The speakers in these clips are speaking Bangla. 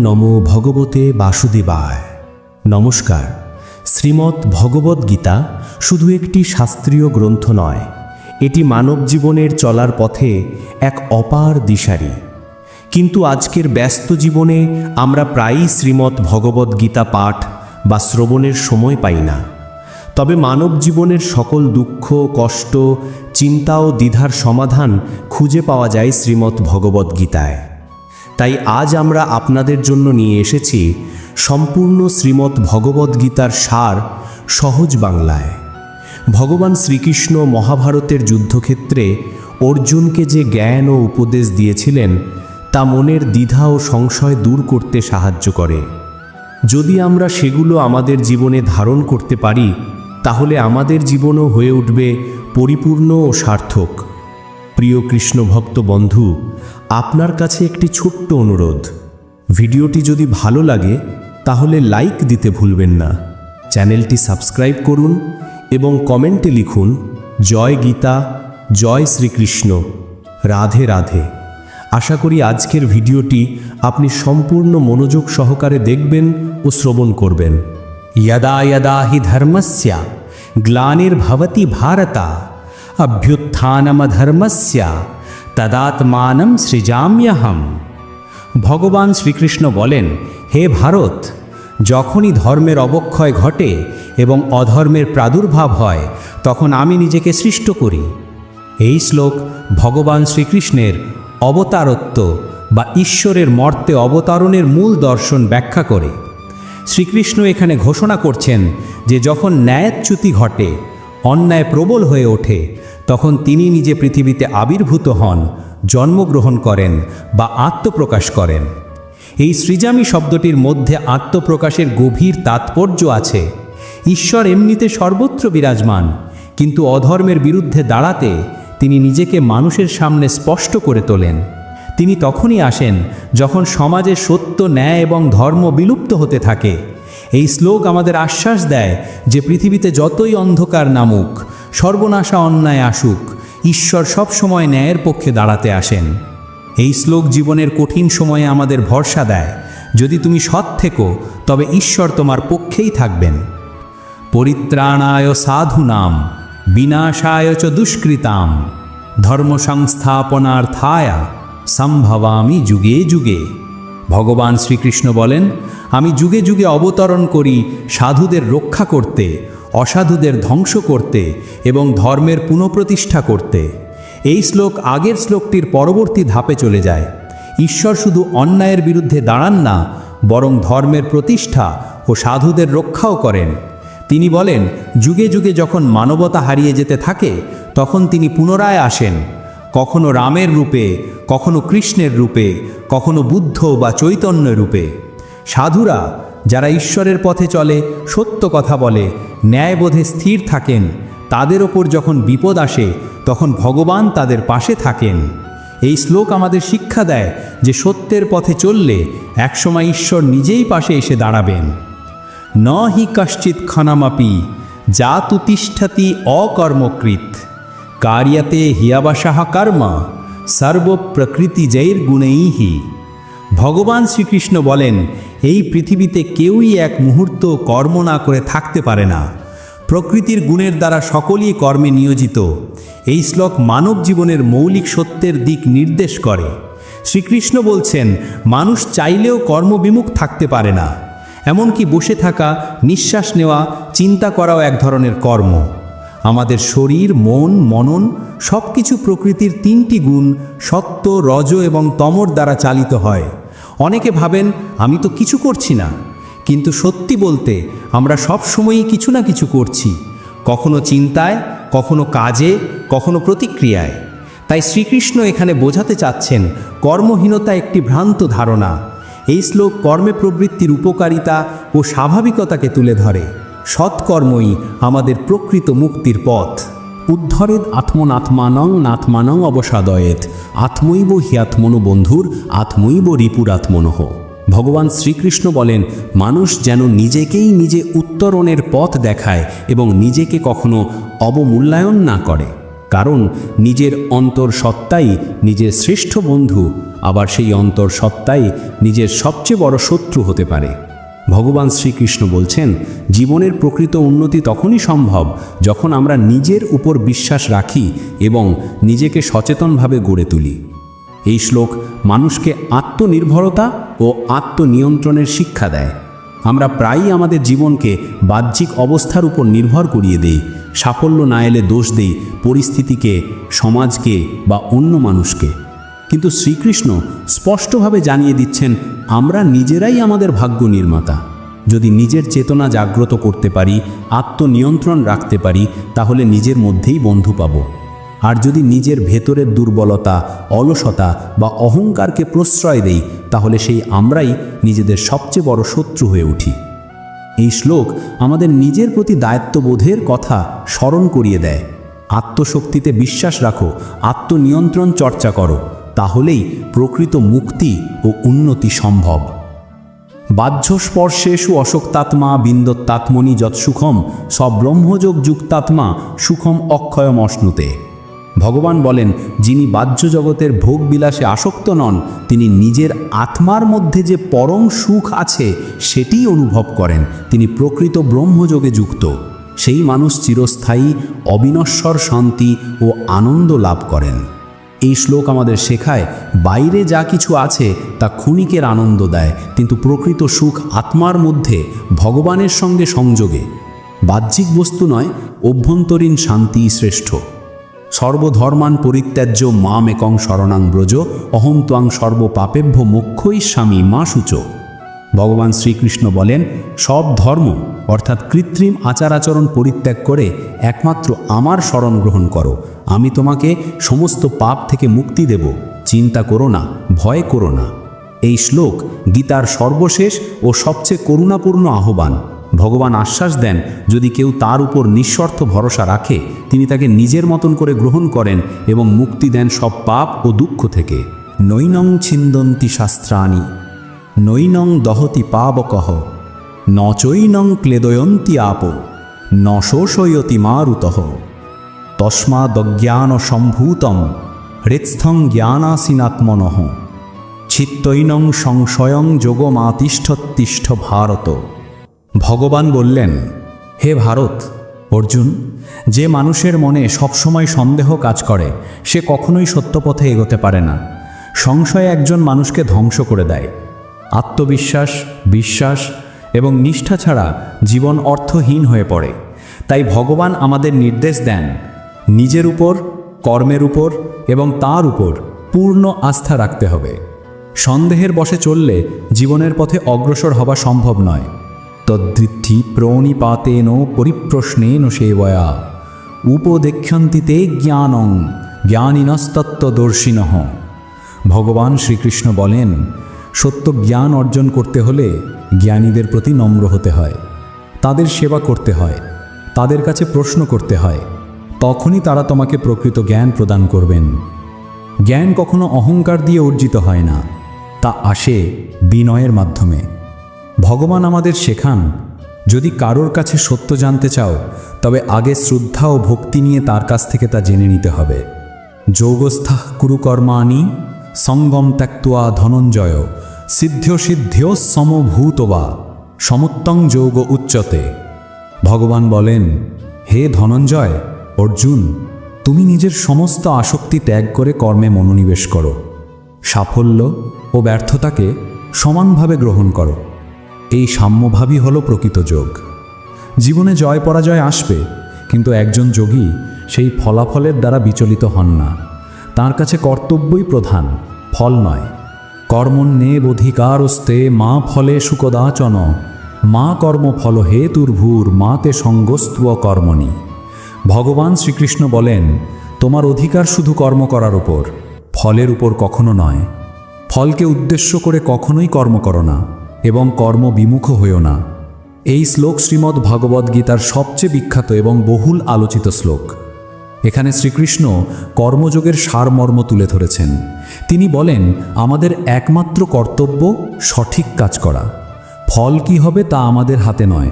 নমো ভগবতে বাসুদেবায়। নমস্কার। শ্রীমৎ ভগবদ্ গীতা শুধু একটি শাস্ত্রীয় গ্রন্থ নয়, এটি মানব জীবনের চলার পথে এক অপার দিশারি। কিন্তু আজকের ব্যস্ত জীবনে আমরা প্রায়ই শ্রীমৎ ভগবদ্ গীতা পাঠ বা শ্রবণের সময় পাই না। তবে মানব জীবনের সকল দুঃখ, কষ্ট, চিন্তা ও দ্বিধার সমাধান খুঁজে পাওয়া যায় শ্রীমৎ ভগবদ্ গীতায়। তাই আজ আমরা আপনাদের জন্য নিয়ে এসেছি সম্পূর্ণ শ্রীমৎ ভগবদ্ গীতার সার সহজ বাংলায়। ভগবান শ্রীকৃষ্ণ মহাভারতের যুদ্ধক্ষেত্রে অর্জুনকে যে জ্ঞান ও উপদেশ দিয়েছিলেন, তা মনের দ্বিধা ও সংশয় দূর করতে সাহায্য করে। যদি আমরা সেগুলো আমাদের জীবনে ধারণ করতে পারি, তাহলে আমাদের জীবনও হয়ে উঠবে পরিপূর্ণ ও সার্থক। প্রিয় কৃষ্ণভক্ত বন্ধু, আপনার কাছে একটি ছোট্ট অনুরোধ। ভিডিওটি যদি ভালো লাগে, তাহলে লাইক দিতে ভুলবেন না। চ্যানেলটি সাবস্ক্রাইব করুন এবং কমেন্টে লিখুন, জয় গীতা, জয় শ্রীকৃষ্ণ, রাধে রাধে। আশা করি আজকের ভিডিওটি আপনি সম্পূর্ণ মনোযোগ সহকারে দেখবেন ও শ্রবণ করবেন। ইয়দা ইয়দা হি ধর্মস্যা গ্লানির্ভবতি ভারতা। অভ্যুত্থানমধর্মস্য তদাত্মানম সৃজাম্যহম ভগবান শ্রীকৃষ্ণ বলেন, হে ভারত, যখনই ধর্মের অবক্ষয় ঘটে এবং অধর্মের প্রাদুর্ভাব হয়, তখন আমি নিজেকে সৃষ্ট করি। এই শ্লোক ভগবান শ্রীকৃষ্ণের অবতারত্ব বা ঈশ্বরের মর্তে অবতারণের মূল দর্শন ব্যাখ্যা করে। শ্রীকৃষ্ণ এখানে ঘোষণা করছেন যে যখন ন্যায়চ্যুতি ঘটে, অন্যায় প্রবল হয়ে ওঠে তখন তিনি নিজে পৃথিবীতে আবির্ভূত হন, জন্মগ্রহণ করেন বা আত্মপ্রকাশ করেন। এই সৃজামি শব্দটির মধ্যে আত্মপ্রকাশের গভীর তাৎপর্য আছে। ঈশ্বর এমনিতে সর্বত্র বিরাজমান, কিন্তু অধর্মের বিরুদ্ধে দাঁড়াতে তিনি নিজেকে মানুষের সামনে স্পষ্ট করে তোলেন। তিনি তখনই আসেন যখন সমাজে সত্য, ন্যায় এবং ধর্ম বিলুপ্ত হতে থাকে। এই শ্লোক আমাদের আশ্বাস দেয় যে পৃথিবীতে যতই অন্ধকার নামুক সর্বনাশা অন্যায় আসুক, ঈশ্বর সবসময় ন্যায়ের পক্ষে দাঁড়াতে আসেন। এই শ্লোক জীবনের কঠিন সময়ে আমাদের ভরসা দেয়। যদি তুমি সৎ থেকো, তবে ঈশ্বর তোমার পক্ষেই থাকবেন। পরিত্রাণায় সাধুনাম, বিনাশায় চ দুষ্কৃতাম ধর্ম সংস্থাপনার্থায়া সম্ভবামি যুগে যুগে। ভগবান শ্রীকৃষ্ণ বলেন, আমি যুগে যুগে অবতরণ করি সাধুদের রক্ষা করতে অসাধুদের ধ্বংস করতে এবং ধর্মের পুনঃপ্রতিষ্ঠা করতে। এই শ্লোক আগের শ্লোকটির পরবর্তী ধাপে চলে যায়। ঈশ্বর শুধু অন্যায়ের বিরুদ্ধে দাঁড়ান না, বরং ধর্মের প্রতিষ্ঠা ও সাধুদের রক্ষাও করেন। তিনি বলেন, যুগে যুগে যখন মানবতা হারিয়ে যেতে থাকে, তখন তিনি পুনরায় আসেন। কখনো রামের রূপে, কখনো কৃষ্ণের রূপে, কখনো বুদ্ধ বা চৈতন্য রূপে। সাধুরা, যারা ঈশ্বরের পথে চলে, সত্য কথা বলে ন্যায়বোধে স্থির থাকেন, তাদের ওপর যখন বিপদ আসে, তখন ভগবান তাদের পাশে থাকেন। এই শ্লোক আমাদের শিক্ষা দেয় যে সত্যের পথে চললে একসময় ঈশ্বর নিজেই পাশে এসে দাঁড়াবেন। ন হি কশ্চিৎ ক্ষণামাপি যা তু তিষ্ঠতি অকর্মকৃত, কার্যতে হিয়াবাসাহ কর্ম সর্বপ্রকৃতি জৈর গুণেইহি ভগবান শ্রীকৃষ্ণ বলেন এই পৃথিবীতে কেউই এক মুহূর্ত কর্ম না করে থাকতে পারে না। প্রকৃতির গুণের দ্বারা সকলেই কর্মে নিয়োজিত। এই শ্লোক মানব জীবনের মৌলিক সত্যের দিক নির্দেশ করে। শ্রীকৃষ্ণ বলছেন, মানুষ চাইলেও কর্মবিমুখ থাকতে পারে না। এমনকি বসে থাকা, নিঃশ্বাস নেওয়া, চিন্তা করাও এক ধরনের কর্ম। আমাদের শরীর, মন, মনন সব কিছু প্রকৃতির তিনটি গুণ সত্য, রজ এবং তমর দ্বারা চালিত হয়। অনেকে ভাবেন, আমি তো কিছু করছি না। কিন্তু সত্যি বলতে, আমরা সব সময়ই কিছু না কিছু করছি। কখনো চিন্তায়, কখনো কাজে, কখনো প্রতিক্রিয়ায়। তাই শ্রীকৃষ্ণ এখানে বোঝাতে চাচ্ছেন, কর্মহীনতা একটি ভ্রান্ত ধারণা। এই শ্লোক কর্মে প্রবৃত্তির উপকারিতা ও স্বাভাবিকতাকে তুলে ধরে। সৎকর্মই আমাদের প্রকৃত মুক্তির পথ। উদ্ধরেদ আত্মনাত্মানং নাত্মানং অবসাদয়েত। আত্মৈব হিয়াত্মনো বন্ধুর, আত্মৈব রিপুরাত্মনহ ভগবান শ্রীকৃষ্ণ বলেন, মানুষ যেন নিজেকেই নিজে উত্তরণের পথ দেখায় এবং নিজেকে কখনো অবমূল্যায়ন না করে। কারণ নিজের অন্তর সত্তাই নিজের শ্রেষ্ঠ বন্ধু, আবার সেই অন্তর সত্তাই নিজের সবচেয়ে বড় শত্রু হতে পারে। ভগবান শ্রীকৃষ্ণ বলছেন, জীবনের প্রকৃত উন্নতি তখনই সম্ভব যখন আমরা নিজের উপর বিশ্বাস রাখি এবং নিজেকে সচেতনভাবে গড়ে তুলি। এই শ্লোক মানুষকে আত্মনির্ভরতা ও আত্মনিয়ন্ত্রণের শিক্ষা দেয়। আমরা প্রায়ই আমাদের জীবনকে বাহ্যিক অবস্থার উপর নির্ভর করিয়ে দেই, সাফল্য না এলে দোষ দেই পরিস্থিতিকে, সমাজকে বা অন্য মানুষকে। কিন্তু শ্রীকৃষ্ণ স্পষ্টভাবে জানিয়ে দিচ্ছেন, আমরা নিজেরাই আমাদের ভাগ্য নির্মাতা। যদি নিজের চেতনা জাগ্রত করতে পারি, আত্মনিয়ন্ত্রণ রাখতে পারি, তাহলে নিজের মধ্যেই বন্ধু পাব। আর যদি নিজের ভেতরের দুর্বলতা, অলসতা বা অহংকারকে প্রশ্রয় দেই, তাহলে সেই আমরাই নিজেদের সবচেয়ে বড় শত্রু হয়ে উঠি। এই শ্লোক আমাদের নিজের প্রতি দায়িত্ববোধের কথা স্মরণ করিয়ে দেয়। আত্মশক্তিতে বিশ্বাস রাখো, আত্মনিয়ন্ত্রণ চর্চা করো। তাহলেই প্রকৃত মুক্তি ও উন্নতি সম্ভব। বাহ্যস্পর্শেষু অশোক্তাত্মা বিন্দত্তাত্মনি যৎসুখম সব্রহ্মযোগ যুক্তাত্মা সুখম অক্ষয়ম অশ্নুতে ভগবান বলেন, যিনি বাহ্য জগতের ভোগ বিলাসে আসক্ত নন, তিনি নিজের আত্মার মধ্যে যে পরম সুখ আছে, সেটিই অনুভব করেন। তিনি প্রকৃত ব্রহ্মযোগে যুক্ত। সেই মানুষ চিরস্থায়ী, অবিনশ্বর শান্তি ও আনন্দ লাভ করেন। এই শ্লোক আমাদের শেখায়, বাইরে যা কিছু আছে তা ক্ষণিকের আনন্দ দেয়, কিন্তু প্রকৃত সুখ আত্মার মধ্যে, ভগবানের সঙ্গে সংযোগে। বাহ্যিক বস্তু নয়, অভ্যন্তরীণ শান্তি শ্রেষ্ঠ। সর্বধর্মান পরিত্যাজ্য মাম একং শরণাং ব্রজ অহন্তং সর্বপাপেভ্য মোক্ষই স্বামী মা সূচ। ভগবান শ্রীকৃষ্ণ বলেন, সব ধর্ম, অর্থাৎ কৃত্রিম আচার আচরণ পরিত্যাগ করে একমাত্র আমার স্মরণ গ্রহণ করো। আমি তোমাকে সমস্ত পাপ থেকে মুক্তি দেব। চিন্তা করো না, ভয় করো না। এই শ্লোক গীতার সর্বশেষ ও সবচেয়ে করুণাপূর্ণ আহ্বান। ভগবান আশ্বাস দেন, যদি কেউ তার উপর নিঃস্বার্থ ভরসা রাখে, তিনি তাকে নিজের মতন করে গ্রহণ করেন এবং মুক্তি দেন সব পাপ ও দুঃখ থেকে। নৈনং ছিন্দন্তি শাস্ত্রাণি। নৈনং দহতি পাবকহ ন চৈনং ক্লেদয়ন্তি আপ ন শোষয়তি মারুতঃ তস্মাদজ্ঞান সম্ভূতম হৃৎস্থং জ্ঞানাসীনাত্মনঃ চিত্তৈনং সংশয়ং যোগমাতিষ্ঠতিষ্ঠ ভারত। ভগবান বললেন, হে ভারত, অর্জুন, যে মানুষের মনে সবসময় সন্দেহ কাজ করে, সে কখনোই সত্যপথে এগোতে পারে না। সংশয় একজন মানুষকে ধ্বংস করে দেয়। আত্মবিশ্বাস, বিশ্বাস এবং নিষ্ঠা ছাড়া জীবন অর্থহীন হয়ে পড়ে। তাই ভগবান আমাদের নির্দেশ দেন, নিজের উপর, কর্মের উপর এবং তার উপর পূর্ণ আস্থা রাখতে হবে। সন্দেহের বশে চললে জীবনের পথে অগ্রসর হওয়া সম্ভব নয়। তদ্বৃদ্ধি প্রণিপাতেন পরিপ্রশ্নেন সেবয়া। উপদেক্ষন্তিতে জ্ঞানং, জ্ঞানীনস্তত্ত্বদর্শিন। ভগবান শ্রীকৃষ্ণ বলেন সত্য জ্ঞান অর্জন করতে হলে জ্ঞানীদের প্রতি নম্র হতে হয়। তাদের সেবা করতে হয়। তাদের কাছে প্রশ্ন করতে হয়, তখনই তারা তোমাকে প্রকৃত জ্ঞান প্রদান করবেন। জ্ঞান কখনো অহংকার দিয়ে অর্জিত হয় না, তা আসে বিনয়ের মাধ্যমে। ভগবান আমাদের শেখান, যদি কারোর কাছে সত্য জানতে চাও, তবে আগে শ্রদ্ধা ও ভক্তি নিয়ে তার কাছ থেকে তা জেনে নিতে হবে। যোগস্থা কুরুকর্মাণি, সঙ্গম ত্যাক্তুয়া ধনঞ্জয়। সিদ্ধ সিদ্ধ্য সমভূত বা সমত্তং যোগ উচ্চতে। ভগবান বলেন, হে ধনঞ্জয়, অর্জুন, তুমি নিজের সমস্ত আসক্তি ত্যাগ করে কর্মে মনোনিবেশ করো। সাফল্য ও ব্যর্থতাকে সমানভাবে গ্রহণ করো। এই সাম্যভাবই হল প্রকৃত যোগ। জীবনে জয় পরাজয় আসবে, কিন্তু একজন যোগী সেই ফলাফলের দ্বারা বিচলিত হন না। তার কাছে কর্তব্যই প্রধান, ফল নয়। কর্মণ্যেব অধিকারস্তে মা ফলে সুকদাচন। মা কর্মফল হেতুর্ভূর, মাতে সঙ্গস্ত্ব কর্মণি। ভগবান শ্রীকৃষ্ণ বলেন, তোমার অধিকার শুধু কর্ম করার উপর, ফলের উপর কখনো নয়। ফলকে উদ্দেশ্য করে কখনোই কর্ম করো না, এবং কর্ম বিমুখ হইও না। এই শ্লোক শ্রীমদ্ ভগবদ্গীতার সবচেয়ে বিখ্যাত এবং বহুল আলোচিত শ্লোক। এখানে শ্রীকৃষ্ণ কর্মযোগের সারমর্ম তুলে ধরেছেন। তিনি বলেন, আমাদের একমাত্র কর্তব্য সঠিক কাজ করা। ফল কি হবে তা আমাদের হাতে নয়।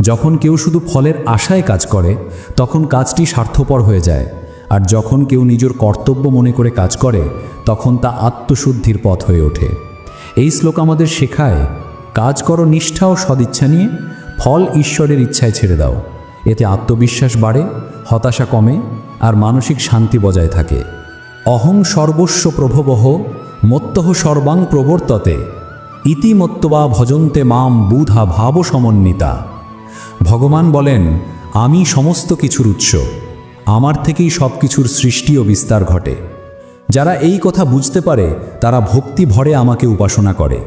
যখন কেউ শুধু ফলের আশায় কাজ করে, তখন কাজটি স্বার্থপর হয়ে যায়। আর যখন কেউ নিজের কর্তব্য মনে করে কাজ করে, তখন তা আত্মশুদ্ধির পথ হয়ে ওঠে। এই শ্লোক আমাদের শেখায়, কাজ করো নিষ্ঠা ও সদিচ্ছা নিয়ে, ফল ঈশ্বরের ইচ্ছায় ছেড়ে দাও। এতে আত্মবিশ্বাস বাড়ে, হতাশা কমে আর মানসিক শান্তি বজায় থাকে। অহং সর্বস্ব প্রভবহ, মত্তহ সর্বাং প্রবর্ততে ইতিমত্তবা ভজন্তে মাম বুধা ভাব সমন্বিতা। ভগবান বলেন, আমি সমস্ত কিছুর উৎস, আমার থেকেই সব কিছুর সৃষ্টি ও বিস্তার ঘটে। যারা এই কথা বুঝতে পারে, তারা ভক্তি ভরে আমাকে উপাসনা করে।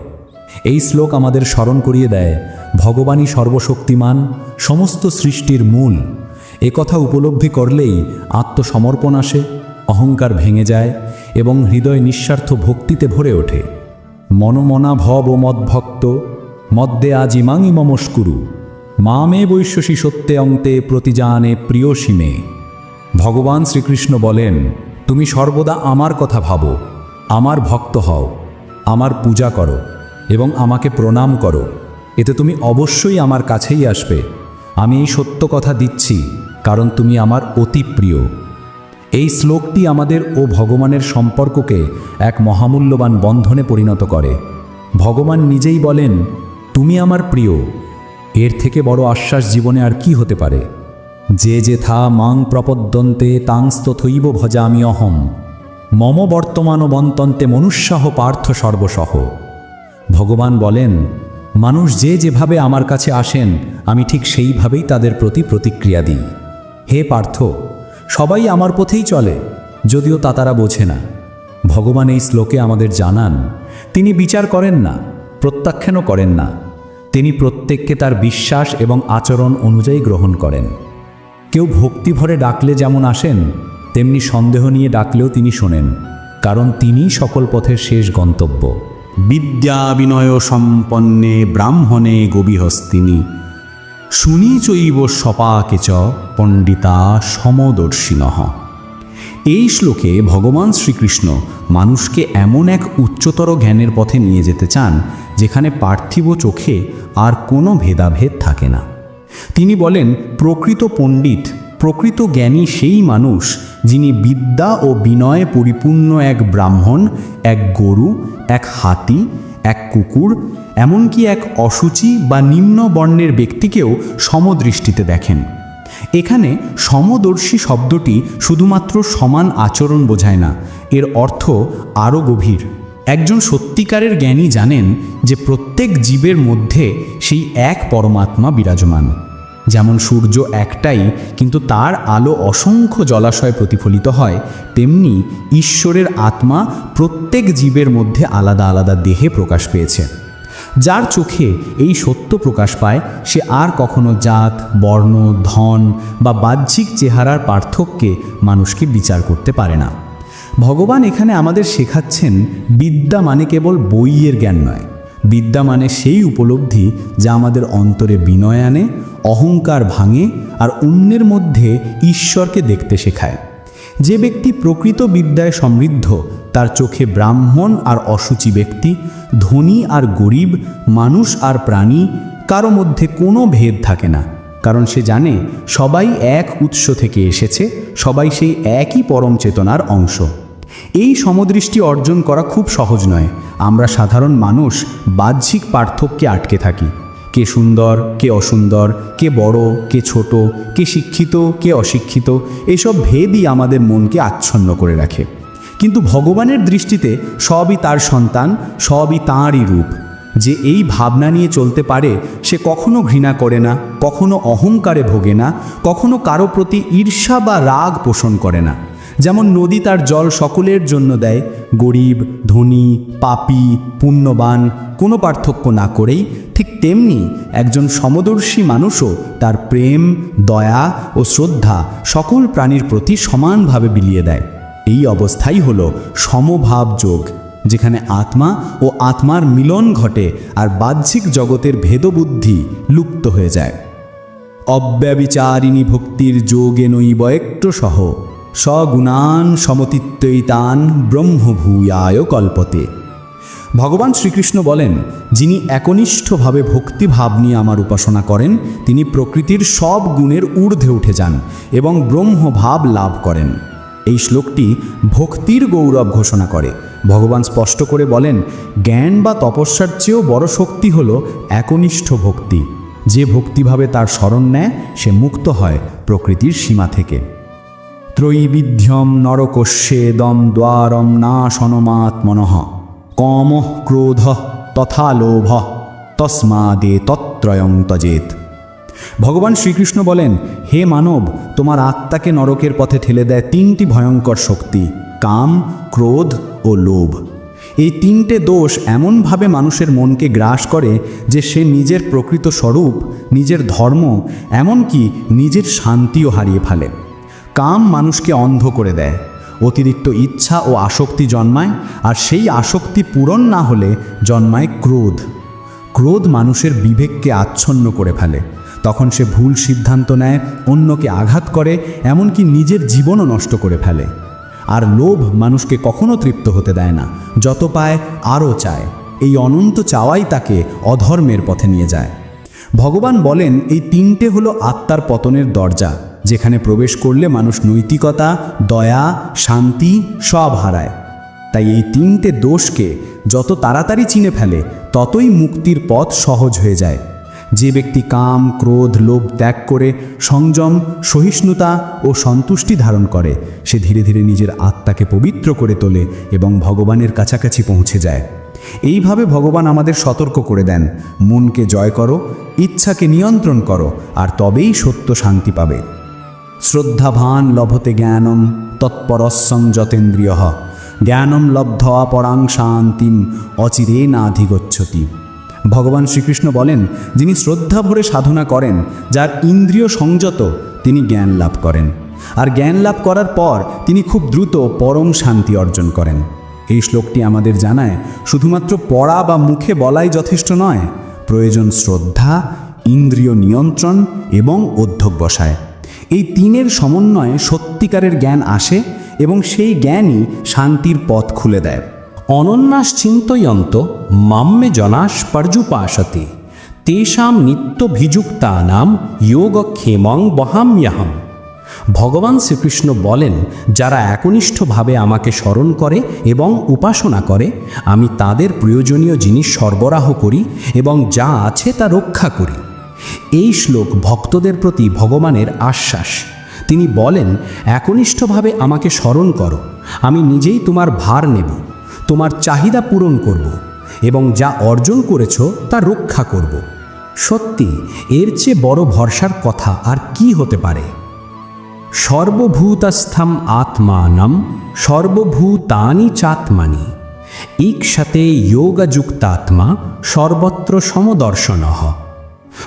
এই শ্লোক আমাদের স্মরণ করিয়ে দেয়, ভগবানই সর্বশক্তিমান, সমস্ত সৃষ্টির মূল এ কথা উপলব্ধি করলেই আত্মসমর্পণ আসে, অহংকার ভেঙে যায় এবং হৃদয় নিঃস্বার্থ ভক্তিতে ভরে ওঠে। মনমনা ভব ও মদ্ভক্ত, মদ্দে আজিমাঙি মমস্কুরু মামে বৈশ্যসী সত্যে অন্তে প্রতিজানে প্রিয়সীমে ভগবান শ্রীকৃষ্ণ বলেন, তুমি সর্বদা আমার কথা ভাবো, আমার ভক্ত হও, আমার পূজা করো এবং আমাকে প্রণাম করো। এতে তুমি অবশ্যই আমার কাছেই আসবে। আমি এই সত্য কথা দিচ্ছি কারণ তুমি আমার অতি প্রিয়। এই শ্লোকটি আমাদের ও ভগবানের সম্পর্ককে এক মহামূল্যবান বন্ধনে পরিণত করে। ভগবান নিজেই বলেন, তুমি আমার প্রিয়। এর থেকে বড় আশ্বাস জীবনে আর কি হতে পারে? যে যে থা মাং প্রপদ্যন্তে তাংস্তথৈব ভজামি অহম। মম বর্তমান বন্তন্তে মনুষ্যাহ পার্থ সর্বসহ। ভগবান বলেন, মানুষ যে যেভাবে আমার কাছে আসেন, আমি ঠিক সেইভাবেই তাদের প্রতি প্রতিক্রিয়া দিই। হে পার্থ, সবাই আমার পথেই চলে, যদিও তা তারা বোঝে না। ভগবান এই শ্লোকে আমাদের জানান, তিনি বিচার করেন না প্রত্যাখ্যানও করেন না। তিনি প্রত্যেককে তার বিশ্বাস এবং আচরণ অনুযায়ী গ্রহণ করেন। কেউ ভক্তি ভরে ডাকলে যেমন আসেন, তেমনি সন্দেহ নিয়ে ডাকলেও তিনি শোনেন, কারণ তিনিই সকল পথের শেষ গন্তব্য। বিদ্যা বিনয় সম্পন্নে ব্রাহ্মণে গবিহস্তিনী শুনি চৈব সপাকে চ, পণ্ডিতা সমদর্শিনঃ এই শ্লোকে ভগবান শ্রীকৃষ্ণ মানুষকে এমন এক উচ্চতর জ্ঞানের পথে নিয়ে যেতে চান, যেখানে পার্থিব চোখে আর কোনো ভেদাভেদ থাকে না। তিনি বলেন, প্রকৃত পণ্ডিত, প্রকৃত জ্ঞানী সেই মানুষ, যিনি বিদ্যা ও বিনয়ে পরিপূর্ণ এক ব্রাহ্মণ, এক গরু, এক হাতি, এক কুকুর এমনকি এক অসুচি বা নিম্ন বর্ণের ব্যক্তিকেও সমদৃষ্টিতে দেখেন। এখানে সমদর্শী শব্দটি শুধুমাত্র সমান আচরণ বোঝায় না, এর অর্থ আরও গভীর। একজন সত্যিকারের জ্ঞানী জানেন যে প্রত্যেক জীবের মধ্যে সেই এক পরমাত্মা বিরাজমান। যেমন সূর্য একটাই, কিন্তু তার আলো অসংখ্য জলাশয়ে প্রতিফলিত হয়, তেমনি ঈশ্বরের আত্মা প্রত্যেক জীবের মধ্যে আলাদা আলাদা দেহে প্রকাশ পেয়েছে। যার চোখে এই সত্য প্রকাশ পায়, সে আর কখনো জাত, বর্ণ, ধন বা বাহ্যিক চেহারার পার্থক্যে মানুষকে বিচার করতে পারে না। ভগবান এখানে আমাদের শেখাচ্ছেন, বিদ্যা মানে কেবল বইয়ের জ্ঞান নয়। বিদ্যা মানে সেই উপলব্ধি যা আমাদের অন্তরে বিনয় আনে, অহংকার ভাঙে আর অন্যের মধ্যে ঈশ্বরকে দেখতে শেখায়। যে ব্যক্তি প্রকৃত বিদ্যায় সমৃদ্ধ তার চোখে ব্রাহ্মণ আর অসুচি ব্যক্তি, ধনী আর গরিব, মানুষ আর প্রাণী, কারও মধ্যে কোনো ভেদ থাকে না। কারণ সে জানে, সবাই এক উৎস থেকে এসেছে, সবাই সেই একই পরম চেতনার অংশ। এই সমদৃষ্টি অর্জন করা খুব সহজ নয়। আমরা সাধারণ মানুষ বাহ্যিক পার্থক্যে আটকে থাকি। কে সুন্দর, কে অসুন্দর, কে বড়, কে ছোট, কে শিক্ষিত, কে অশিক্ষিত, এসব ভেদই আমাদের মনকে আচ্ছন্ন করে রাখে। কিন্তু ভগবানের দৃষ্টিতে সবই তার সন্তান, সবই তাঁরই রূপ। যে এই ভাবনা নিয়ে চলতে পারে, সে কখনো ঘৃণা করে না, কখনো অহংকারে ভোগে না, কখনো কারও প্রতি ঈর্ষা বা রাগ পোষণ করে না। যেমন নদী তার জল সকলের জন্য দেয়, গরিব, ধনী, পাপী, পুণ্যবান, কোনো পার্থক্য না করেই, ঠিক তেমনি একজন সমদর্শী মানুষও তার প্রেম, দয়া ও শ্রদ্ধা সকল প্রাণীর প্রতি সমানভাবে বিলিয়ে দেয়। এই অবস্থাই হল সমভাব যোগ, যেখানে আত্মা ও আত্মার মিলন ঘটে আর বাহ্যিক জগতের ভেদবুদ্ধি লুপ্ত হয়ে যায়। অব্যবিচারিণী ভক্তির যোগে নৈব সহ সগুণান সমতিত্বৈতান ব্রহ্মভূয়ায় কল্পতে। ভগবান শ্রীকৃষ্ণ বলেন, যিনি একনিষ্ঠভাবে ভক্তিভাব নিয়ে আমার উপাসনা করেন, তিনি প্রকৃতির সব গুণের ঊর্ধ্বে উঠে যান এবং ব্রহ্মভাব লাভ করেন। এই শ্লোকটি ভক্তির গৌরব ঘোষণা করে। ভগবান স্পষ্ট করে বলেন, জ্ঞান বা তপস্যার চেয়েও বড় শক্তি হল একনিষ্ঠ ভক্তি। যে ভক্তিভাবে তার স্মরণ নেয়, সে মুক্ত হয় প্রকৃতির সীমা থেকে। ত্রৈবিধ্যম নরকস্যেদম দ্বারম না নাশনমাত্মনঃ কম ক্রোধ তথা লোভ। তস্মাদে তত্রয়ং তজেত ভগবান শ্রীকৃষ্ণ বলেন, হে মানব, তোমার আত্মাকে নরকের পথে ঠেলে দেয় তিনটি ভয়ঙ্কর শক্তি, কাম, ক্রোধ ও লোভ। এই তিনটে দোষ এমনভাবে মানুষের মনকে গ্রাস করে যে সে নিজের প্রকৃত স্বরূপ, নিজের ধর্ম, এমনকি নিজের শান্তিও হারিয়ে ফেলে। কাম মানুষকে অন্ধ করে দেয়, অতিরিক্ত ইচ্ছা ও আসক্তি জন্মায়, আর সেই আসক্তি পূরণ না হলে জন্মায় ক্রোধ। ক্রোধ মানুষের বিবেককে আচ্ছন্ন করে ফেলে। তখন সে ভুল সিদ্ধান্ত নেয়, অন্যকে আঘাত করে, এমনকি নিজের জীবনও নষ্ট করে ফেলে। আর লোভ মানুষকে কখনো তৃপ্ত হতে দেয় না, যত পায় আরও চায়। এই অনন্ত চাওয়াই তাকে অধর্মের পথে নিয়ে যায়। ভগবান বলেন, এই তিনটে হলো আত্মার পতনের দরজা, যেখানে প্রবেশ করলে মানুষ নৈতিকতা, দয়া, শান্তি সব হারায়। তাই এই তিনটে দোষকে যত তাড়াতাড়ি চিনে ফেলে, ততই মুক্তির পথ সহজ হয়ে যায়। যে ব্যক্তি কাম, ক্রোধ, লোভ ত্যাগ করে সংযম, সহিষ্ণুতা ও সন্তুষ্টি ধারণ করে, সে ধীরে ধীরে নিজের আত্মাকে পবিত্র করে তোলে এবং ভগবানের কাছাকাছি পৌঁছে যায়। এইভাবে ভগবান আমাদের সতর্ক করে দেন। মনকে জয় করো, ইচ্ছাকে নিয়ন্ত্রণ করো, আর তবেই সত্য শান্তি পাবে। শ্রদ্ধাভান লভতে জ্ঞানম তৎপরস্সং যতেন্দ্রিয়। জ্ঞানম লব্ধ পরাং শান্তিম অচিরে নাধিগচ্ছতি ভগবান শ্রীকৃষ্ণ বলেন, যিনি শ্রদ্ধা ভরে সাধনা করেন, যার ইন্দ্রিয় সংযত, তিনি জ্ঞান লাভ করেন। আর জ্ঞান লাভ করার পর তিনি খুব দ্রুত পরম শান্তি অর্জন করেন। এই শ্লোকটি আমাদের জানায়, শুধুমাত্র পড়া বা মুখে বলাই যথেষ্ট নয়, প্রয়োজন শ্রদ্ধা, ইন্দ্রিয় নিয়ন্ত্রণ এবং অধ্যবসায় এই তিনের সমন্বয়ে সত্যিকারের জ্ঞান আসে এবং সেই জ্ঞানই শান্তির পথ খুলে দেয়। অনন্যাশ্চিন্তয়ন্ত মাম্যে জনাশ পর্যুপাসতে, তেষাম নিত্যভিযুক্তানাম যোগক্ষেমং বহাম্যহম। ভগবান শ্রীকৃষ্ণ বলেন, যারা একনিষ্ঠভাবে আমাকে স্মরণ করে এবং উপাসনা করে, আমি তাদের প্রয়োজনীয় জিনিস সরবরাহ করি এবং যা আছে তা রক্ষা করি। এই শ্লোক ভক্তদের প্রতি ভগবানের আশ্বাস। তিনি বলেন, একনিষ্ঠভাবে আমাকে স্মরণ করো, আমি নিজেই তোমার ভার নেব। তোমার চাহিদা পূরণ করব এবং যা অর্জন করেছ তা রক্ষা করব। সত্যি, এর চেয়ে বড় ভরসার কথা আর কি হতে পারে? সর্বভূতস্থম আত্মানম সর্বভূতানি চাত্মানি। ঈক্ষাতে যোগযুক্তাত্মা সর্বত্র সমদর্শনঃ।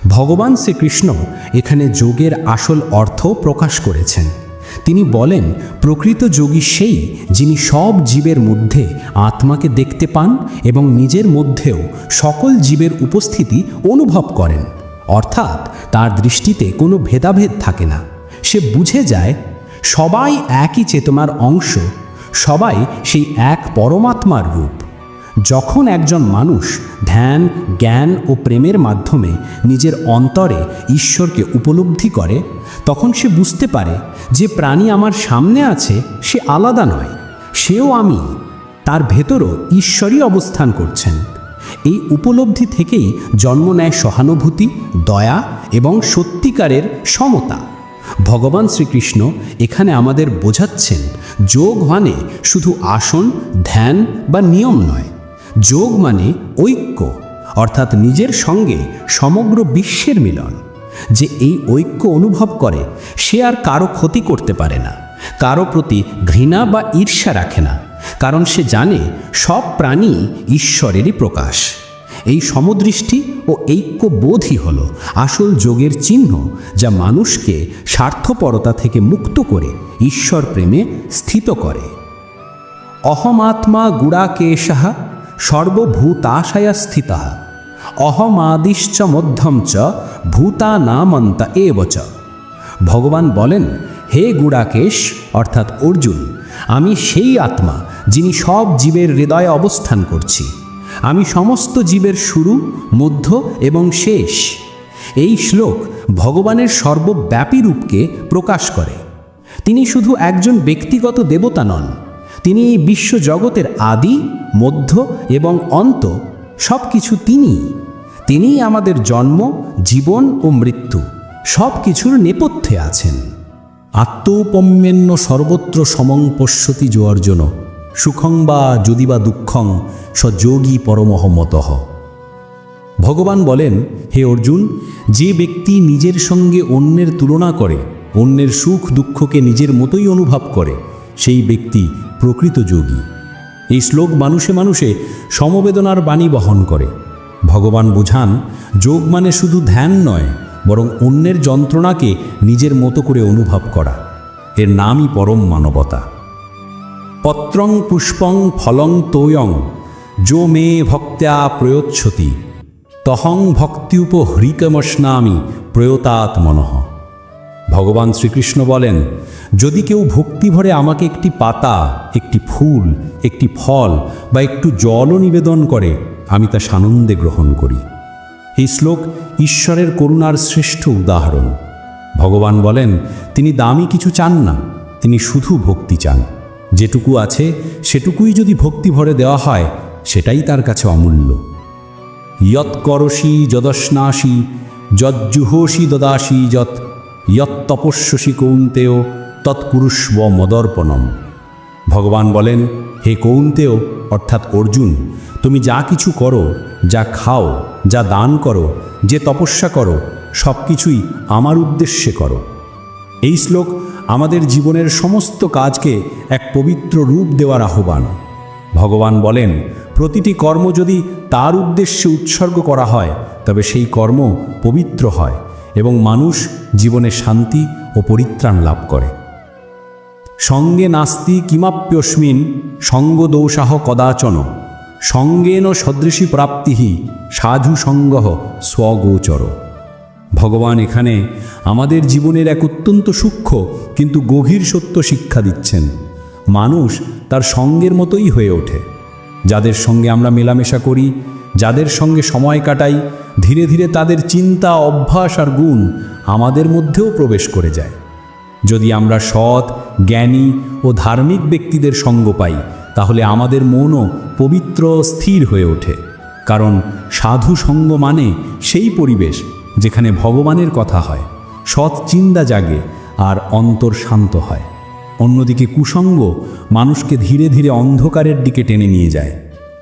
ভগবান শ্রীকৃষ্ণ এখানে যোগের আসল অর্থ প্রকাশ করেছেন। তিনি বলেন, প্রকৃত যোগী সেই যিনি সব জীবের মধ্যে আত্মাকে দেখতে পান এবং নিজের মধ্যেও সকল জীবের উপস্থিতি অনুভব করেন। অর্থাৎ তার দৃষ্টিতে কোনো ভেদাভেদ থাকে না। সে বুঝে যায়, সবাই একই চেতনার অংশ, সবাই সেই এক পরমাত্মার রূপ। যখন একজন মানুষ ধ্যান, জ্ঞান ও প্রেমের মাধ্যমে নিজের অন্তরে ঈশ্বরকে উপলব্ধি করে তখন সে বুঝতে পারে যে প্রাণী আমার সামনে আছে, সে আলাদা নয়, সেও আমি। তার ভেতরও ঈশ্বরই অবস্থান করছেন। এই উপলব্ধি থেকেই জন্ম নেয় সহানুভূতি, দয়া এবং সত্যিকারের সমতা। ভগবান শ্রীকৃষ্ণ এখানে আমাদের বোঝাচ্ছেন, যোগ মানে শুধু আসন, ধ্যান বা নিয়ম নয়। যোগ মানে ঐক্য, অর্থাৎ নিজের সঙ্গে সমগ্র বিশ্বের মিলন। যে এই ঐক্য অনুভব করে, সে আর কারও ক্ষতি করতে পারে না। কারও প্রতি ঘৃণা বা ঈর্ষা রাখে না, কারণ সে জানে সব প্রাণী ঈশ্বরেরই প্রকাশ। এই সমদৃষ্টি ও ঐক্যবোধই হল আসল যোগের চিহ্ন, যা মানুষকে স্বার্থপরতা থেকে মুক্ত করে ঈশ্বর প্রেমে স্থিত করে। অহমাত্মা গুড়াকেশ সর্বভূতাশায়া স্থিত অহমাদিশ্চ মধ্যম চ, ভূতানামন্ত এব চ। ভগবান বলেন, হে গুড়াকেশ, অর্থাৎ অর্জুন, আমি সেই আত্মা যিনি সব জীবের হৃদয়ে অবস্থান করছি। আমি সমস্ত জীবের শুরু, মধ্য এবং শেষ। এই শ্লোক ভগবানের সর্বব্যাপী রূপকে প্রকাশ করে। তিনি শুধু একজন ব্যক্তিগত দেবতা নন, তিনি এই বিশ্বজগতের আদি, মধ্য এবং অন্ত সব কিছু তিনিই। তিনিই আমাদের জন্ম, জীবন ও মৃত্যু। সব কিছুর নেপথ্যে আছেন। আত্মৌপম্যেন্য সর্বত্র সমং পশ্যতি জোয়ার্জন। সুখং বা যদি বা দুঃখং স যোগী পরমহমতঃ। ভগবান বলেন, হে অর্জুন, যে ব্যক্তি নিজের সঙ্গে অন্যের তুলনা করে, অন্যের সুখ দুঃখকে নিজের মতোই অনুভব করে, সেই ব্যক্তি প্রকৃত যোগী। এই শ্লোক মানুষে মানুষে সমবেদনার বাণী বহন করে। ভগবান বুঝান, যোগ মানে শুধু ধ্যান নয়, বরং অন্যের যন্ত্রণাকে নিজের মতো করে অনুভব করা। এর নামই পরম মানবতা। পত্রং পুষ্পং ফলং তোয়ং, যো মে ভক্ত্যা প্রয়োচ্ছতি, তহং ভক্তি ভক্তিউপহৃকমস্নামি প্রয়তাৎ মনঃ ভগবান শ্রীকৃষ্ণ বলেন যদি কেউ ভক্তি ভরে আমাকে একটি পাতা, একটি ফুল, একটি ফল বা একটু জলও নিবেদন করে, আমি তা সানন্দে গ্রহণ করি। এই শ্লোক ঈশ্বরের করুণার শ্রেষ্ঠ উদাহরণ। ভগবান বলেন, তিনি দামি কিছু চান না, তিনি শুধু ভক্তি চান। যেটুকু আছে, সেটুকুই যদি ভক্তি ভরে দেওয়া হয়, সেটাই তার কাছে অমূল্য। ইয়ৎকরসি যদস্নাসি, যজ্জুহোষি দদাসি যৎ ইয়ত্তপস্যসি কৌন্তেয় তৎকুরুষ্ব মদর্পণম ভগবান বলেন, হে কৌন্তেয়, অর্থাৎ অর্জুন, তুমি যা কিছু করো, যা খাও, যা দান করো, যে তপস্যা করো, সব কিছুই আমার উদ্দেশ্যে করো। এই শ্লোক আমাদের জীবনের সমস্ত কাজকে এক পবিত্র রূপ দেওয়ার আহ্বান। ভগবান বলেন, প্রতিটি কর্ম যদি তার উদ্দেশ্যে উৎসর্গ করা হয়, তবে সেই কর্ম পবিত্র হয় এবং মানুষ জীবনে শান্তি ও পরিত্রাণ লাভ করে। সঙ্গে নাস্তি কিমাপ্যস্মিন, সঙ্গ সঙ্গদোষাহ কদাচন, সঙ্গেন সদৃশী প্রাপ্তিহি, সাধু সঙ্গহ স্বগোচর। ভগবান এখানে আমাদের জীবনের এক অত্যন্ত সূক্ষ্ম কিন্তু গভীর সত্য শিক্ষা দিচ্ছেন। মানুষ তার সঙ্গের মতোই হয়ে ওঠে। যাদের সঙ্গে আমরা মেলামেশা করি, যাদের সঙ্গে সময় কাটাই, ধীরে ধীরে তাদের চিন্তা, অভ্যাস আর গুণ আমাদের মধ্যেও প্রবেশ করে যায়। যদি আমরা সৎ, জ্ঞানী ও ধার্মিক ব্যক্তিদের সঙ্গ পাই, তাহলে আমাদের মনও পবিত্র, স্থির হয়ে ওঠে। কারণ সাধু সঙ্গ মানে সেই পরিবেশ যেখানে ভগবানের কথা হয়, সৎ চিন্তা জাগে আর অন্তর শান্ত হয়। অন্যদিকে কুসঙ্গ মানুষকে ধীরে ধীরে অন্ধকারের দিকে টেনে নিয়ে যায়।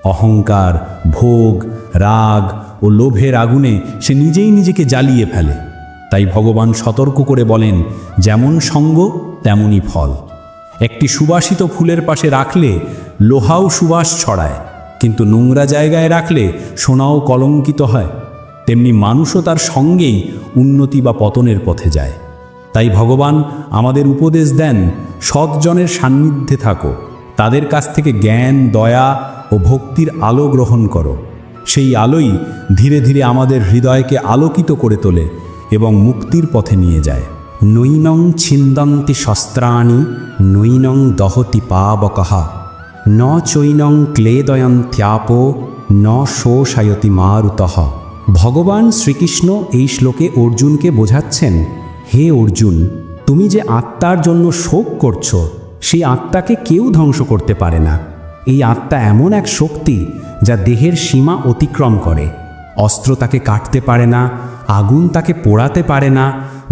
অহংকার, ভোগ, রাগ ও লোভের আগুনে সে নিজেই নিজেকে জ্বালিয়ে ফেলে। তাই ভগবান সতর্ক করে বলেন, যেমন সঙ্গ, তেমনই ফল। একটি সুবাসিত ফুলের পাশে রাখলে লোহাও সুবাস ছড়ায়, কিন্তু নোংরা জায়গায় রাখলে সোনাও কলঙ্কিত হয়। তেমনি মানুষও তার সঙ্গেই উন্নতি বা পতনের পথে যায়। তাই ভগবান আমাদের উপদেশ দেন, সৎজনের সান্নিধ্যে থাকো। তাদের কাছ থেকে জ্ঞান, দয়া ও ভক্তির আলো গ্রহণ করো। সেই আলোই ধীরে ধীরে আমাদের হৃদয়কে আলোকিত করে তোলে। এবং মুক্তির পথে নিয়ে যায়। নৈনং ছিন্দন্তি শস্ত্রাণি নৈনং দহতি পাবকহা, ন চৈনং ক্লেদয়ন্ত্যাপো, ন শোষায়তি মারুতঃ ভগবান শ্রীকৃষ্ণ এই শ্লোকে অর্জুনকে বোঝাচ্ছেন, হে অর্জুন, তুমি যে আত্মার জন্য শোক করছ, সেই আত্মাকে কেউ ধ্বংস করতে পারে না। এই আত্মা এমন এক শক্তি যা দেহের সীমা অতিক্রম করে। অস্ত্র তাকে কাটতে পারে না আগুন তাকে পোড়াতে পারে না,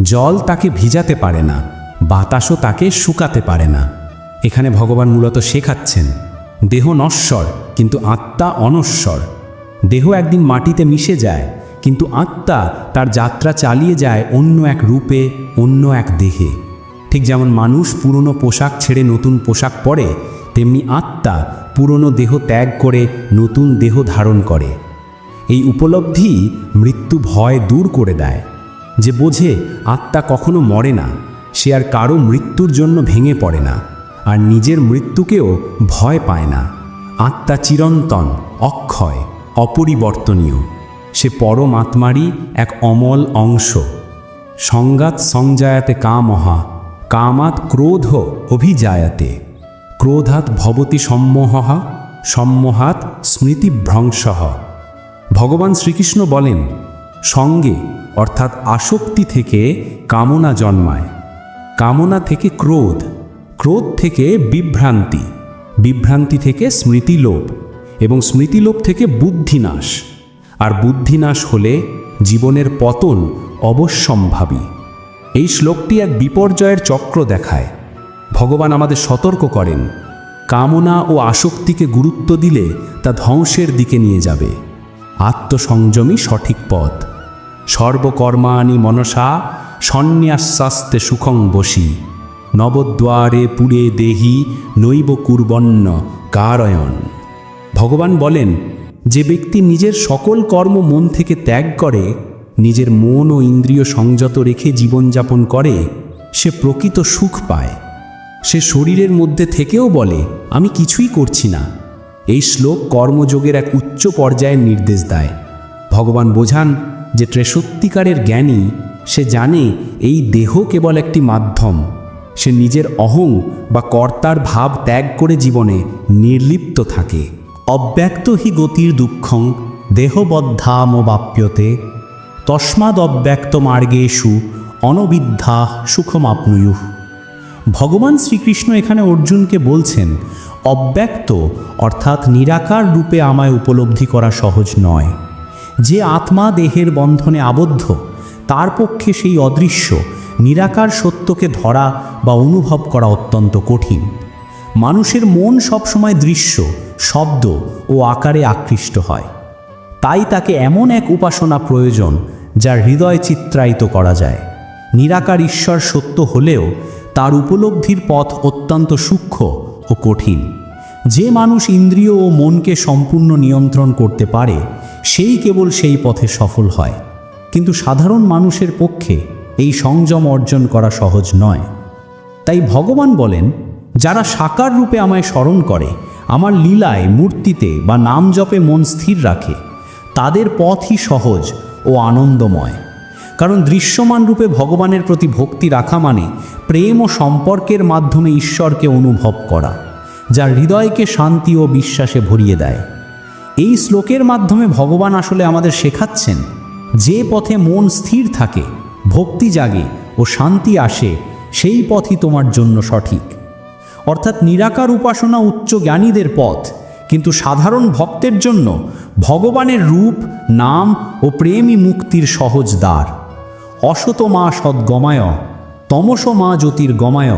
জল তাকে ভিজাতে পারে না, বাতাসও তাকে শুকাতে পারে না। এখানে ভগবান মূলত শেখাচ্ছেন, দেহ নশ্বর, কিন্তু আত্মা অনশ্বর। দেহ একদিন মাটিতে মিশে যায়, কিন্তু আত্মা তার যাত্রা চালিয়ে যায় অন্য এক রূপে, অন্য এক দেহে। ঠিক যেমন মানুষ পুরনো পোশাক ছেড়ে নতুন পোশাক পরে, তেমনি আত্মা পুরনো দেহ ত্যাগ করে নতুন দেহ ধারণ করে। এই উপলব্ধি মৃত্যু ভয় দূর করে দেয়। যে বোঝে আত্মা কখনো মরে না, সে আর কারও মৃত্যুর জন্য ভেঙে পড়ে না, আর নিজের মৃত্যুকেও ভয় পায় না। আত্মা চিরন্তন, অক্ষয়, অপরিবর্তনীয়। সে পরম আত্মারই এক অমল অংশ। সংঘাত সংজায়াতে কামহা কামাত ক্রোধ অভিজায়াতে। ক্রোধাৎ ভবতি সম্মোহা সম্মোহাত স্মৃতিভ্রংশহ। ভগবান শ্রীকৃষ্ণ বলেন, সঙ্গে, অর্থাৎ আসক্তি থেকে কামনা জন্মায়। কামনা থেকে ক্রোধ ক্রোধ থেকে বিভ্রান্তি বিভ্রান্তি থেকে স্মৃতিলোপ এবং স্মৃতিলোপ থেকে বুদ্ধিনাশ। আর বুদ্ধিনাশ হলে জীবনের পতন অবশ্যম্ভাবী। এই শ্লোকটি এক বিপর্যয়ের চক্র দেখায়। ভগবান আমাদের সতর্ক করেন, কামনা ও আসক্তিকে গুরুত্ব দিলে তা ধ্বংসের দিকে নিয়ে যাবে। আত্মসংযমী সঠিক পথ। সর্বকর্মাণি মনসা সন্ন্যাসাস্তে সুখং বসি। নবদ্বারে পুরে দেহি নৈব কুর্বণ্য কারয়ন। ভগবান বলেন, যে ব্যক্তি নিজের সকল কর্ম মন থেকে ত্যাগ করে, নিজের মন ও ইন্দ্রিয় সংযত রেখে জীবনযাপন করে, সে প্রকৃত সুখ পায়। সে শরীরের মধ্যে থেকেও বলে, আমি কিছুই করছি না। এই শ্লোক কর্মযোগের এক উচ্চ পর্যায়ের নির্দেশ দেয়। ভগবান বোঝান যে সত্যিকারের জ্ঞানী, সে জানে এই দেহ কেবল একটি মাধ্যম। সে নিজের অহং বা কর্তার ভাব ত্যাগ করে জীবনে নির্লিপ্ত থাকে। অব্যক্ত হি গতির দুঃখং দেহবদ্ধামবাপ্যতে তস্মাদ অব্যক্ত মার্গেষু অনবিদ্ধা সুখমাপ্নুয়ুঃ। ভগবান শ্রীকৃষ্ণ এখানে অর্জুনকে বলছেন, অব্যক্ত, অর্থাৎ নিরাকার রূপে আমায় উপলব্ধি করা সহজ নয়। যে আত্মা দেহের বন্ধনে আবদ্ধ, তার পক্ষে সেই অদৃশ্য, নিরাকার সত্যকে ধরা বা অনুভব করা অত্যন্ত কঠিন। মানুষের মন সবসময় দৃশ্য, শব্দ ও আকারে আকৃষ্ট হয়। তাই তাকে এমন এক উপাসনা প্রয়োজন যা হৃদয় চিত্রায়িত করা যায়। নিরাকার ঈশ্বর সত্য হলেও তার উপলব্ধির পথ অত্যন্ত সূক্ষ্ম ও কঠিন। যে মানুষ ইন্দ্রিয় ও মনকে সম্পূর্ণ নিয়ন্ত্রণ করতে পারে, সেই কেবল সেই পথে সফল হয়। কিন্তু সাধারণ মানুষের পক্ষে এই সংযম অর্জন করা সহজ নয়। তাই ভগবান বলেন, যারা সাকার রূপে আমায় স্মরণ করে, আমার লীলায়, মূর্তিতে বা নাম জপে মন স্থির রাখে, তাদের পথই সহজ ও আনন্দময়। কারণ দৃশ্যমান রূপে ভগবানের প্রতি ভক্তি রাখা মানে প্রেম ও সম্পর্কের মাধ্যমে ঈশ্বরকে অনুভব করা, যা হৃদয়কে শান্তি ও বিশ্বাসে ভরিয়ে দেয়। এই শ্লোকের মাধ্যমে ভগবান আসলে আমাদের শেখাচ্ছেন, যে পথে মন স্থির থাকে, ভক্তি জাগে ও শান্তি আসে, সেই পথই তোমার জন্য সঠিক। অর্থাৎ নিরাকার উপাসনা উচ্চ জ্ঞানীদের পথ, কিন্তু সাধারণ ভক্তের জন্য ভগবানের রূপ, নাম ও প্রেমই মুক্তির সহজ দ্বার। অসত মা সদ্গমায়, তমস মা জ্যোতির গমায়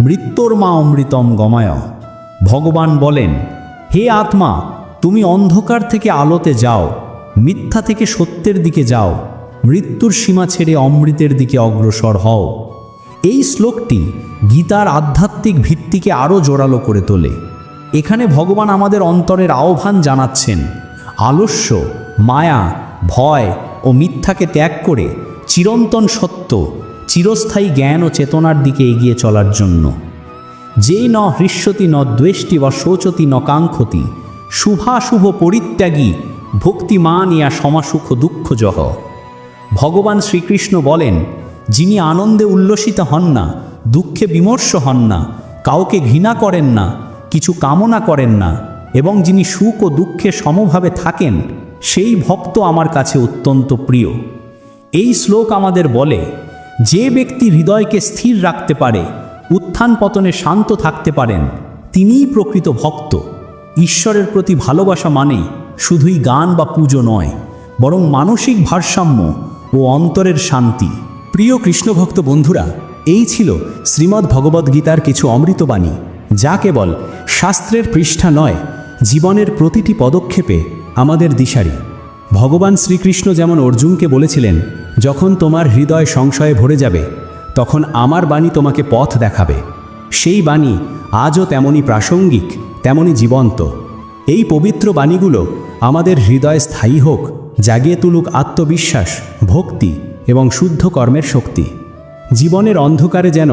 মৃত্যুর মা অমৃতম গমায়। ভগবান বলেন, হে আত্মা, তুমি অন্ধকার থেকে আলোতে যাও, মিথ্যা থেকে সত্যের দিকে যাও, মৃত্যুর সীমা ছেড়ে অমৃতের দিকে অগ্রসর হও। এই শ্লোকটি গীতার আধ্যাত্মিক ভিত্তিকে আরও জোরালো করে তোলে। এখানে ভগবান আমাদের অন্তরের আহ্বান জানাচ্ছেন, আলস্য, মায়া, ভয় ও মিথ্যাকে ত্যাগ করে চিরন্তন সত্য, চিরস্থায়ী জ্ঞান ও চেতনার দিকে এগিয়ে চলার জন্য। যেই ন হৃষ্যতি, ন দ্বেষ্টি বা শোচতি, ন কাঙ্ক্ষতি, শুভাশুভ পরিত্যাগী, ভক্তিমান ইয়া সমাসুখ দুঃখজহ ভগবান শ্রীকৃষ্ণ বলেন, যিনি আনন্দে উল্লসিত হন না, দুঃখে বিমর্ষ হন না, কাউকে ঘৃণা করেন না, কিছু কামনা করেন না, এবং যিনি সুখ ও দুঃখে সমভাবে থাকেন, সেই ভক্ত আমার কাছে অত্যন্ত প্রিয়। এই শ্লোক আমাদের বলে, যে ব্যক্তি হৃদয়কে স্থির রাখতে পারে, উত্থান পতনে শান্ত থাকতে পারেন, তিনিই প্রকৃত ভক্ত। ঈশ্বরের প্রতি ভালোবাসা মানে শুধুই গান বা পুজো নয়, বরং মানসিক ভারসাম্য ও অন্তরের শান্তি। প্রিয় কৃষ্ণভক্ত বন্ধুরা, এই ছিল শ্রীমদ্ ভগবদ্গীতার কিছু অমৃতবাণী, যা কেবল শাস্ত্রের পৃষ্ঠা নয়, জীবনের প্রতিটি পদক্ষেপে আমাদের দিশারি। ভগবান শ্রীকৃষ্ণ যেমন অর্জুনকে বলেছিলেন, যখন তোমার হৃদয় সংশয়ে ভরে যাবে, তখন আমার বাণী তোমাকে পথ দেখাবে। সেই বাণী আজও তেমনই প্রাসঙ্গিক তেমনই জীবন্ত। এই পবিত্র বাণীগুলো আমাদের হৃদয় স্থায়ী হোক, জাগিয়ে তুলুক আত্মবিশ্বাস, ভক্তি এবং শুদ্ধ কর্মের শক্তি। জীবনের অন্ধকারে যেন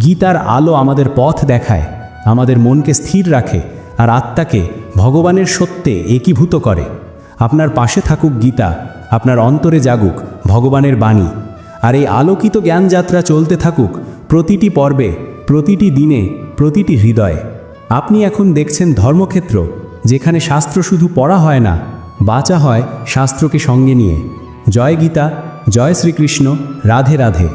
গীতার আলো আমাদের পথ দেখায়, আমাদের মনকে স্থির রাখে আর আত্মাকে ভগবানের সত্যে একীভূত করে। আপনার পাশে থাকুক গীতা, আপনার অন্তরে জাগুক ভগবানের বাণী। আর এই আলোকিত জ্ঞানযাত্রা চলতে থাকুক প্রতিটি পর্বে, প্রতিটি দিনে, প্রতিটি হৃদয়ে। আপনি এখন দেখছেন ধর্মক্ষেত্র, যেখানে শাস্ত্র শুধু পড়া হয় না, বাঁচা হয় শাস্ত্রকে সঙ্গে নিয়ে। জয় গীতা, জয় শ্রীকৃষ্ণ, রাধে রাধে।